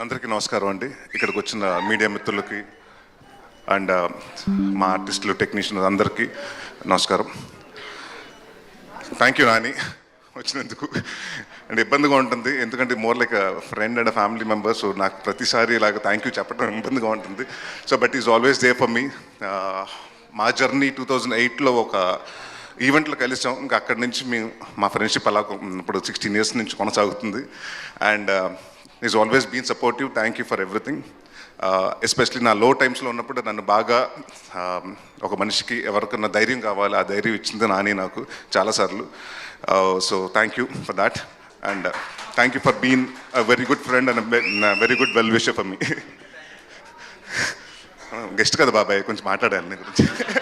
అందరికీ నమస్కారం అండి. ఇక్కడికి వచ్చిన మీడియా మిత్రులకి అండ్ మా ఆర్టిస్టులు టెక్నీషియన్ అందరికీ నమస్కారం. థ్యాంక్ యూ నాని వచ్చినందుకు. అండ్ ఇబ్బందిగా ఉంటుంది. ఎందుకంటే more like friend and family members నాకు ప్రతిసారి ఇలాగ థ్యాంక్ యూ చెప్పడం ఇబ్బందిగా ఉంటుంది. So but is always there for me మా జర్నీ టూ థౌజండ్ ఎయిట్లో ఒక ఈవెంట్లో కలిసాం. ఇంకా అక్కడి నుంచి మేము మా ఫ్రెండ్షిప్ అలా ఇప్పుడు సిక్స్టీన్ ఇయర్స్ నుంచి కొనసాగుతుంది. And is always been supportive thank you for everything especially నా లో టైమ్స్లో ఉన్నప్పుడు నన్ను బాగా um, ఒక మనిషికి ఎవరికన్నా ధైర్యం కావాలి ఆ ధైర్యం ఇచ్చింది నాని నాకు చాలాసార్లు so thank you for that and thank you for been a very good friend and very good well wisher for me guest కదా బాబాయ్ కొంచెం మాట్లాడాలి నీ గురించి.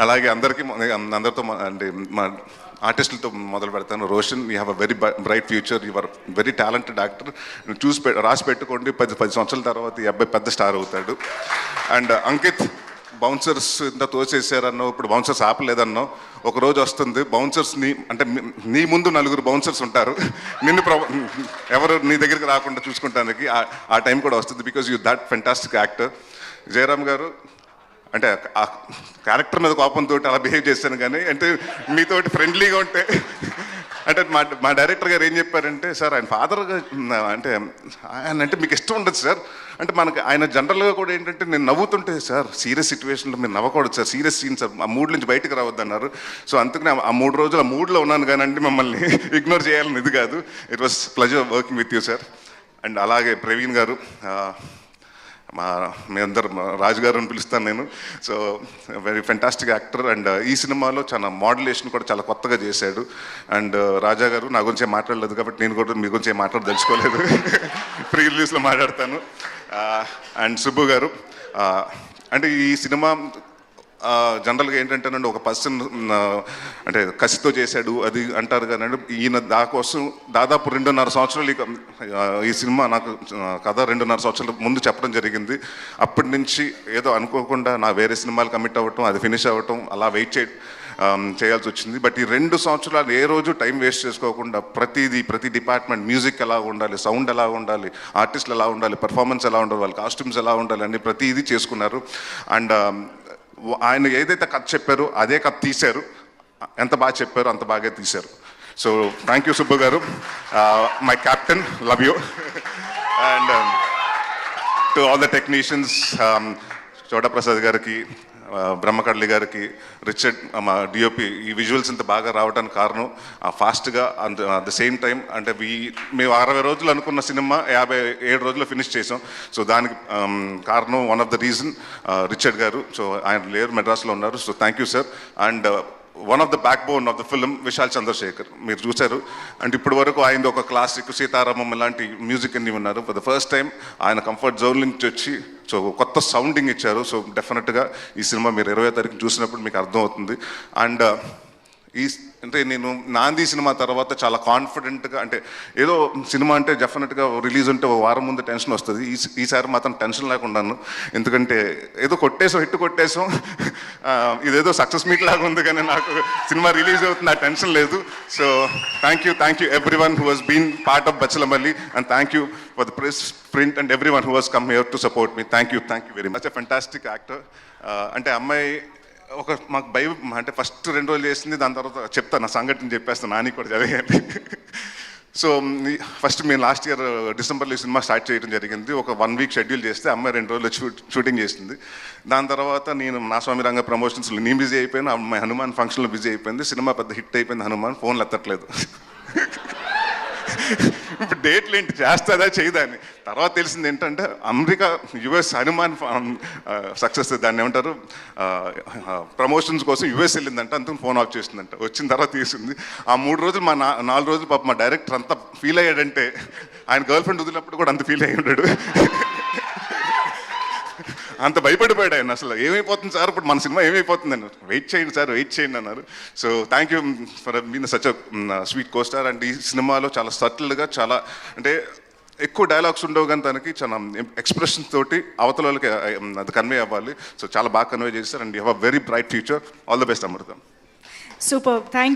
అలాగే అందరికీ అందరితో అంటే మా ఆర్టిస్టులతో మొదలు పెడతాను. Roshan you have a very bright future your very talented actor చూసి పె- రాసి పెట్టుకోండి. పది పది సంవత్సరాల తర్వాత ఈ అబ్బాయి పెద్ద స్టార్ అవుతాడు. అండ్ అంకిత్ బౌన్సర్స్ ఇంత తోసేసారన్నో ఇప్పుడు బౌన్సర్స్ ఆపలేదన్నో ఒక రోజు వస్తుంది. బౌన్సర్స్ నీ అంటే నీ ముందు నలుగురు బౌన్సర్స్ ఉంటారు. నిన్ను ప్ర ఎవరు నీ దగ్గరికి రాకుండా చూసుకుంటానికి ఆ- ఆ టైం కూడా వస్తుంది. Because you that fantastic actor Jayaram garu అంటే ఆ క్యారెక్టర్ మీద కోపంతో అలా బిహేవ్ చేశాను కానీ అంటే మీతోటి ఫ్రెండ్లీగా ఉంటే అంటే మా మా డైరెక్టర్ గారు ఏం చెప్పారంటే సార్ ఆయన ఫాదర్గా అంటే ఆయన అంటే మీకు ఇష్టం ఉండదు సార్. అంటే మనకి ఆయన జనరల్గా కూడా ఏంటంటే నేను నవ్వుతుంటే సార్ సీరియస్ సిచ్యువేషన్లో మీరు నవ్వకూడదు సార్. సీరియస్ సీన్ సార్ ఆ మూడ్ నుంచి బయటకు రావద్దు అన్నారు సో అందుకని ఆ- ఆ మూడు రోజులు ఆ మూడ్లో ఉన్నాను కానీ అంటే మిమ్మల్ని ఇగ్నోర్ చేయాలని ఇది కాదు. It was pleasure working with you sir and అలాగే ప్రవీణ్ గారు మా మీ అందరు రాజు గారు అని పిలుస్తాను నేను. So very fantastic actor and ఈ సినిమాలో చాలా మోడలేషన్ కూడా చాలా కొత్తగా చేశాడు. అండ్ uh, రాజా గారు నా గురించి మాట్లాడలేదు కాబట్టి నేను కూడా మీ గురించి ఏం మాట్లాడదలుచుకోలేదు ప్రీ రిలీజ్లో మాట్లాడతాను. Uh, అండ్ సుబ్బు గారు uh, అంటే ఈ సినిమా జనరల్గా ఏంటంటేనండి ఒక పర్సన్ అంటే కసితో చేశాడు అది అంటారు కానీ ఈయన దాకోసం దాదాపు రెండున్నర సంవత్సరాలు ఈ సినిమా నాకు కథ రెండున్నర సంవత్సరాల ముందు చెప్పడం జరిగింది. అప్పటి నుంచి ఏదో అనుకోకుండా నా వేరే సినిమాలు కమిట్ అవ్వటం అది ఫినిష్ అవ్వటం అలా వెయిట్ చే చేయాల్సి వచ్చింది. బట్ ఈ రెండు సంవత్సరాలు ఏ రోజు టైం వేస్ట్ చేసుకోకుండా ప్రతిదీ ప్రతి డిపార్ట్మెంట్ మ్యూజిక్ ఎలా ఉండాలి సౌండ్ ఎలా ఉండాలి ఆర్టిస్టులు ఎలా ఉండాలి పర్ఫార్మెన్స్ ఎలా ఉండాలి వాళ్ళ కాస్ట్యూమ్స్ ఎలా ఉండాలి అన్ని ప్రతిదీ చేసుకున్నారు. అండ్ ఆయన ఏదైతే కథ చెప్పారో అదే కథ తీశారు. ఎంత బాగా చెప్పారో అంత బాగా తీశారు. So thank you Subbu garu. My captain love you and to all the technicians Chotaprasad గారికి బ్రహ్మకడలి గారికి రిచర్డ్ మా డిఓపి ఈ విజువల్స్ ఇంత బాగా రావడానికి కారణం ఫాస్ట్గా అంత అట్ ద సేమ్ టైం అంటే వీ మేము అరవై రోజులు అనుకున్న సినిమా యాభై ఏడు రోజులు ఫినిష్ చేసాం. సో దానికి కారణం one of the reason Richard garu. So ఆయన లేరు మెడ్రాస్లో ఉన్నారు. So thank you sir and one of the backbone of the film Vishal Chandrashekhar మీరు చూశారు. అండ్ ఇప్పటి వరకు ఆయన ఒక క్లాసిక్ సీతారామం ఇలాంటి మ్యూజిక్ అన్ని ఉన్నారు. ఫర్ ద ఫస్ట్ టైం ఆయన కంఫర్ట్ జోన్ నుంచి వచ్చి సో కొత్త సౌండింగ్ ఇచ్చారు. సో డెఫినెట్గా ఈ సినిమా మీరు ఇరవై తారీఖు చూసినప్పుడు మీకు అర్థమవుతుంది. అండ్ ఈ అంటే నేను నాంది సినిమా తర్వాత చాలా కాన్ఫిడెంట్గా అంటే ఏదో సినిమా అంటే డెఫినెట్గా రిలీజ్ ఉంటే ఒక వారం ముందు టెన్షన్ వస్తుంది. ఈ ఈసారి మాత్రం టెన్షన్ లేకుండాను ఎందుకంటే ఏదో కొట్టేసాం హిట్ కొట్టేసాం ఇదేదో సక్సెస్ మీట్ లాగా ఉంది కానీ నాకు సినిమా రిలీజ్ అవుతుంది ఆ టెన్షన్ లేదు. So thank you thank you everyone who has been part of Bachhalamalli and thank you for the press print and everyone who has come here to support me thank you thank you very much fantastic actor అంటే అమ్మాయి ఒక మాకు భయం అంటే first రెండు రోజులు చేసింది దాని తర్వాత చెప్తాను నా సంఘటన చెప్పేస్తాను నాని కూడా జరిగింది సో ఫస్ట్ మేము లాస్ట్ ఇయర్ డిసెంబర్లో ఈ సినిమా స్టార్ట్ చేయడం జరిగింది. ఒక వన్ వీక్ షెడ్యూల్ చేస్తే అమ్మాయి రెండు రోజులు షూట్ షూటింగ్ చేసింది. దాని తర్వాత నేను నా స్వామి రంగ ప్రమోషన్స్లో నేను బిజీ అయిపోయాను అమ్మాయి హనుమాన్ ఫంక్షన్లో బిజీ అయిపోయింది సినిమా పెద్ద హిట్ అయిపోయింది హనుమాన్ ఫోన్లు ఎత్తట్లేదు. ఇప్పుడు డేట్లు ఏంటి? చేస్తుందా చేయదా అని. తర్వాత తెలిసింది ఏంటంటే అమెరికా యుఎస్ హనుమాన్ సక్సెస్ దాన్ని ఏమంటారు? ప్రమోషన్స్ కోసం యుఎస్ వెళ్ళిందంట అంత ఫోన్ ఆఫ్ చేసిందంట. వచ్చిన తర్వాత తీసింది ఆ మూడు రోజులు మా నా నాలుగు రోజులు పాప మా డైరెక్టర్ అంతా ఫీల్ అయ్యాడంటే ఆయన గర్ల్ ఫ్రెండ్ వదిలినప్పుడు కూడా అంత ఫీల్ అయ్యి ఉన్నాడు అంత భయపడిపోయాడు ఆయన అసలు. ఏమైపోతుంది సార్? ఇప్పుడు మన సినిమా ఏమైపోతుంది అన్నారు. వెయిట్ చేయండి సార్ వెయిట్ చేయండి అన్నారు. So thank you for mean such sweet costar and ఈ సినిమాలో చాలా సటిల్గా చాలా అంటే ఎక్కువ డైలాగ్స్ ఉండవు కానీ తనకి చాలా ఎక్స్ప్రెషన్ తోటి అవతల వాళ్ళకి uh, um, అది కన్వే అవ్వాలి. సో చాలా బాగా కన్వే చేస్తారు and you have very bright future all the best Amrutham. Thank you